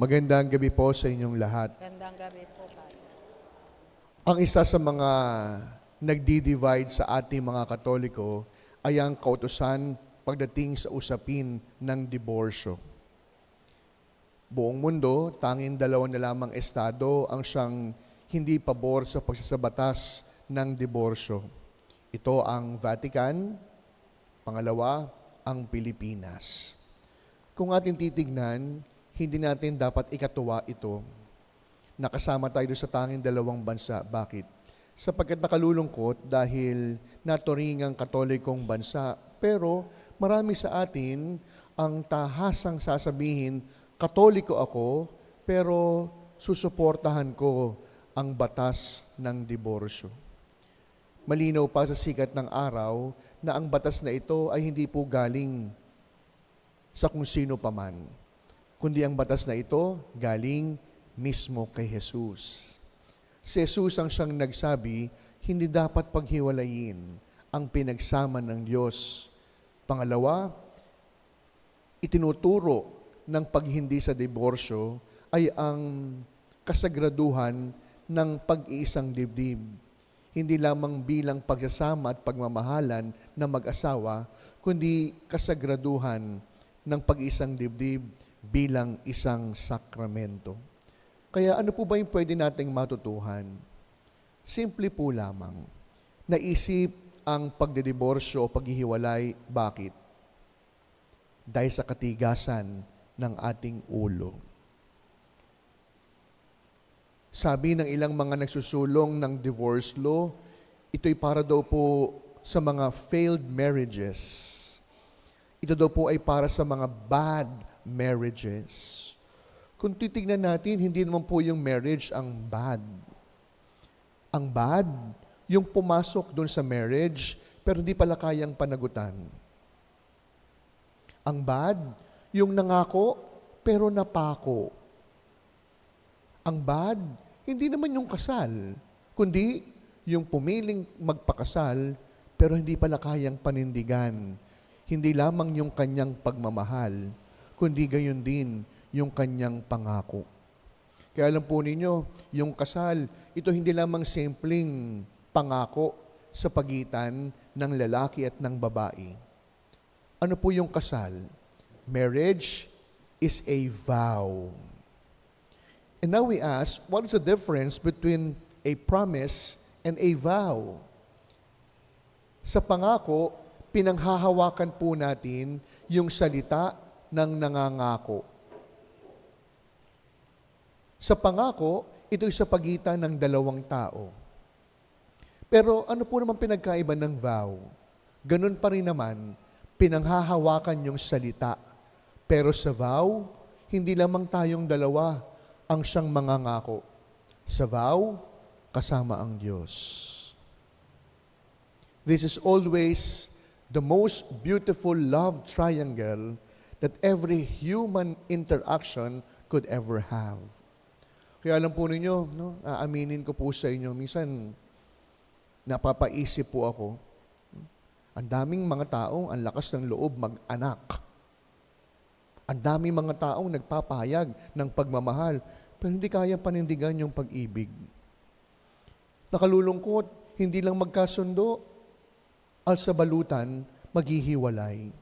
Magandang gabi po sa inyong lahat. Gandang gabi po, Father. Ang isa sa mga nagdi-divide sa ating mga Katoliko ay ang kautosan pagdating sa usapin ng diborsyo. Buong mundo, tanging dalawa na lamang estado ang siyang hindi pabor sa pagsasabatas ng diborsyo. Ito ang Vatican, pangalawa, ang Pilipinas. Kung ating titignan, hindi natin dapat ikatuwa ito. Nakasama tayo sa tanging dalawang bansa. Bakit? Sapagkat nakalulungkot dahil naturingang katolikong bansa. Pero marami sa atin ang tahasang sasabihin, katoliko ako, pero susuportahan ko ang batas ng diborsyo. Malinaw pa sa sikat ng araw na ang batas na ito ay hindi po galing sa kung sino paman, kundi ang batas na ito galing mismo kay Jesus. Si Jesus ang siyang nagsabi, hindi dapat paghiwalayin ang pinagsama ng Diyos. Pangalawa, itinuturo ng paghindi sa diborsyo ay ang kasagraduhan ng pag-iisang dibdib. Hindi lamang bilang pagsasama at pagmamahalan ng mag-asawa, kundi kasagraduhan ng pag-iisang dibdib bilang isang sakramento. Kaya ano po ba yung pwede nating matutuhan? Simple po lamang. Naisip ang pagdidiborsyo o paghihiwalay. Bakit? Dahil sa katigasan ng ating ulo. Sabi ng ilang mga nagsusulong ng divorce law, ito'y para daw po sa mga failed marriages. Ito daw po ay para sa mga bad marriages. Kung titignan natin, hindi naman po yung marriage ang bad. Ang bad, yung pumasok doon sa marriage, pero hindi pala kayang panagutan. Ang bad, yung nangako, pero napako. Ang bad, hindi naman yung kasal, kundi yung pumiling magpakasal, pero hindi pala kayang panindigan. Hindi lamang yung kanyang pagmamahal, kundi gayon din yung kanyang pangako. Kaya alam po ninyo, yung kasal, ito hindi lamang simpleng pangako sa pagitan ng lalaki at ng babae. Ano po yung kasal? Marriage is a vow. And now we ask, what is the difference between a promise and a vow? Sa pangako, pinanghahawakan po natin yung salita ng nangangako. Sa pangako, ito'y sa pagitan ng dalawang tao. Pero ano po naman pinagkaiba ng vow? Ganun pa rin naman, pinanghahawakan yung salita. Pero sa vow, hindi lamang tayong dalawa ang siyang mangangako. Sa vow, kasama ang Diyos. This is always the most beautiful love triangle that every human interaction could ever have. Kaya alam po ninyo, no, aaminin ko po sa inyo, minsan napapaisip po ako, ang daming mga taong ang lakas ng loob mag-anak. Ang daming mga taong nagpapahayag ng pagmamahal, pero hindi kaya panindigan yung pag-ibig. Nakalulungkot, hindi lang magkasundo, at sa balutan, maghihiwalay.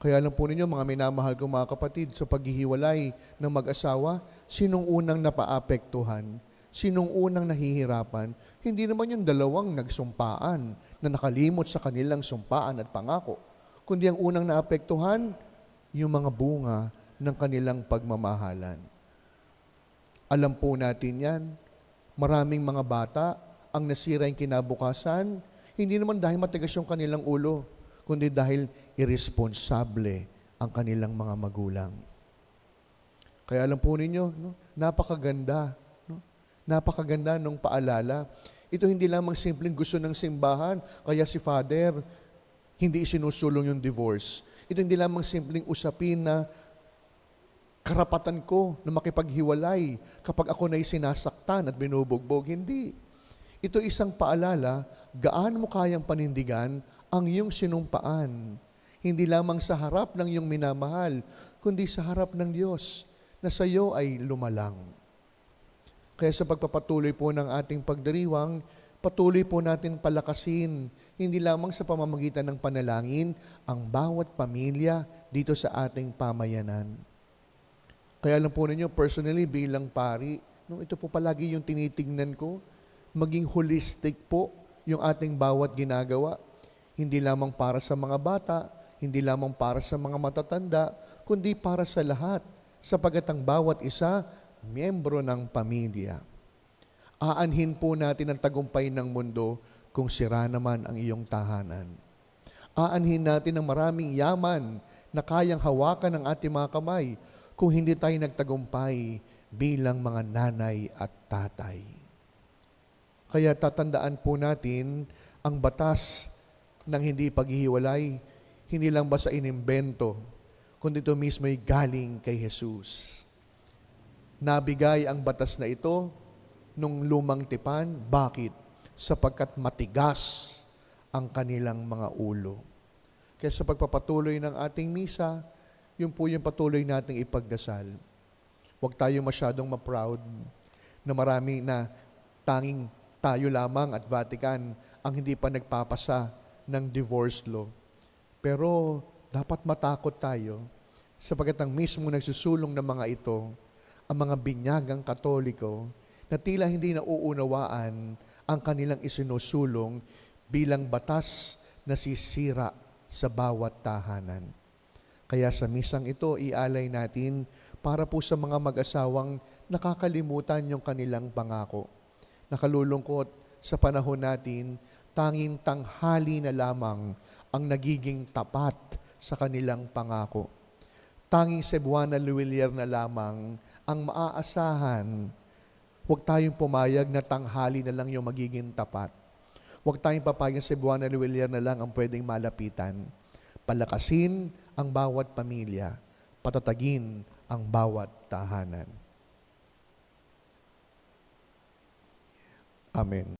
Kaya alam po ninyo, mga minamahal kong mga kapatid, sa paghihiwalay ng mag-asawa, sinong unang napaapektuhan? Sinong unang nahihirapan? Hindi naman yung dalawang nagsumpaan na nakalimot sa kanilang sumpaan at pangako, kundi ang unang naapektuhan, yung mga bunga ng kanilang pagmamahalan. Alam po natin yan, maraming mga bata ang nasira yung kinabukasan, hindi naman dahil matigas yung kanilang ulo, kundi dahil irresponsable ang kanilang mga magulang. Kaya alam po ninyo, no, napakaganda, no? napakaganda nung paalala. Ito hindi lamang simpleng gusto ng simbahan, kaya si Father hindi isinusulong yung divorce. Ito hindi lamang simpleng usapin na karapatan ko na makipaghiwalay kapag ako na'y sinasaktan at binubugbog. Hindi. Ito isang paalala, gaano mo kayang panindigan ang iyong sinumpaan. Hindi lamang sa harap ng iyong minamahal, kundi sa harap ng Diyos na sa iyo ay lumalang. Kaya sa pagpapatuloy po ng ating pagdiriwang, patuloy po natin palakasin, hindi lamang sa pamamagitan ng panalangin, ang bawat pamilya dito sa ating pamayanan. Kaya alam po ninyo, personally bilang pari, nung ito po palagi yung tinitingnan ko, maging holistic po yung ating bawat ginagawa. Hindi lamang para sa mga bata, hindi lamang para sa mga matatanda, kundi para sa lahat, sapagat ang bawat isa, miyembro ng pamilya. Aanhin po natin ang tagumpay ng mundo kung sira naman ang iyong tahanan. Aanhin natin ang maraming yaman na kayang hawakan ng ating mga kamay kung hindi tayo nagtagumpay bilang mga nanay at tatay. Kaya tatandaan po natin ang batas ng hindi paghihiwalay, hindi lang ba sa inimbento, kundi ito mismo ay galing kay Jesus. Nabigay ang batas na ito nung lumang tipan. Bakit? Sapagkat matigas ang kanilang mga ulo. Kaya sa pagpapatuloy ng ating misa, yun po yung patuloy nating ipagdasal. Huwag tayo masyadong ma-proud na marami na tanging tayo lamang at Vatican ang hindi pa nagpapasa ng divorce law. Pero dapat matakot tayo sapagkat ang mismo nagsusulong ng mga ito, ang mga binyagang katoliko, na tila hindi nauunawaan ang kanilang isinusulong bilang batas na sisira sa bawat tahanan. Kaya sa misang ito, ialay natin para po sa mga mag-asawang nakakalimutan yung kanilang pangako. Nakalulungkot sa panahon natin, tanging tanghali na lamang ang nagiging tapat sa kanilang pangako. Tanging Cebuana Luwilier na lamang ang maaasahan. Huwag tayong pumayag na tanghali na lang yung magiging tapat. Huwag tayong papayag na Cebuana Luwilier na lang ang pwedeng malapitan. Palakasin ang bawat pamilya. Patatagin ang bawat tahanan. Amen.